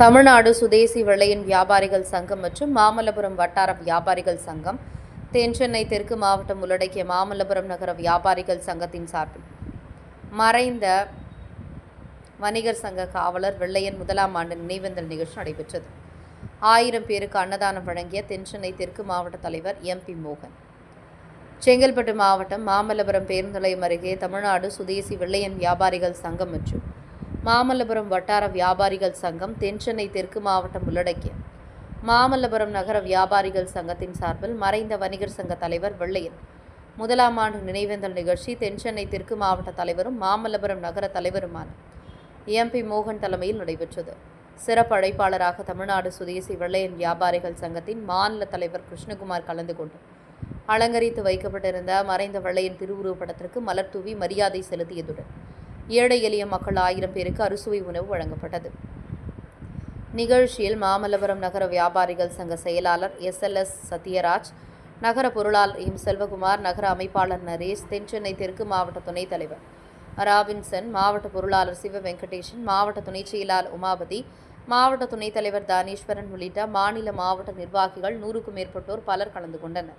தமிழ்நாடு சுதேசி வெள்ளையன் வியாபாரிகள் சங்கம் மற்றும் மாமல்லபுரம் வட்டார வியாபாரிகள் சங்கம் தென்சென்னை தெற்கு மாவட்டம் உள்ளடக்கிய மாமல்லபுரம் நகர வியாபாரிகள் சங்கத்தின் சார்பில் மறைந்த வணிகர் சங்க காவலர் வெள்ளையன் முதலாம் ஆண்டு நினைவேந்தல் நிகழ்ச்சி நடைபெற்றது. ஆயிரம் பேருக்கு அன்னதானம் வழங்கிய தென்சென்னை தெற்கு மாவட்ட தலைவர் எம்பி மோகன். செங்கல்பட்டு மாவட்டம் மாமல்லபுரம் பேருந்து நிலையம் அருகே தமிழ்நாடு சுதேசி வெள்ளையன் வியாபாரிகள் சங்கம் மற்றும் மாமல்லபுரம் வட்டார வியாபாரிகள் சங்கம் தென்சென்னை தெற்கு மாவட்டம் உள்ளடக்கிய மாமல்லபுரம் நகர வியாபாரிகள் சங்கத்தின் சார்பில் மறைந்த வணிகர் சங்க தலைவர் வெள்ளையன். முதலாம் ஆண்டு நினைவேந்தல் நிகழ்ச்சி தென்சென்னை தெற்கு மாவட்ட தலைவரும் மாமல்லபுரம் நகர தலைவருமான எம்பி மோகன் தலைமையில் நடைபெற்றது. சிறப்பு அழைப்பாளராக தமிழ்நாடு சுதேசி வெள்ளையன் வியாபாரிகள் சங்கத்தின் மாநில தலைவர் கிருஷ்ணகுமார் கலந்து கொண்டு அலங்கரித்து வைக்கப்பட்டிருந்த மறைந்த வெள்ளையன் திருவுருவப்படத்திற்கு மலர் தூவி மரியாதை செலுத்தியதுடன் ஏழை எளிய மக்கள் ஆயிரம் பேருக்கு அறுசுவை உணவு வழங்கப்பட்டது. நிகழ்ச்சியில் மாமல்லபுரம் நகர வியாபாரிகள் சங்க செயலாளர் எஸ்எல்எஸ் சத்யராஜ் நகர பொருளாளர் எம் செல்வகுமார் நகர அமைப்பாளர் நரேஷ் தென்சென்னை தெற்கு மாவட்ட துணைத் தலைவர் ராபின்சன் மாவட்ட பொருளாளர் சிவ வெங்கடேஷன் மாவட்ட துணைச் செயலாளர் உமாபதி மாவட்ட துணைத் தலைவர் தானேஸ்வரன் உள்ளிட்ட மாநில மாவட்ட நிர்வாகிகள் நூறுக்கும் மேற்பட்டோர் பலர் கலந்து கொண்டனர்.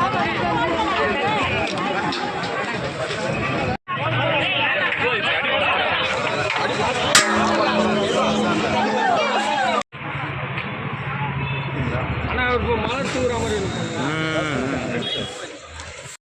மலர் தூர மாதிரி இருக்கும்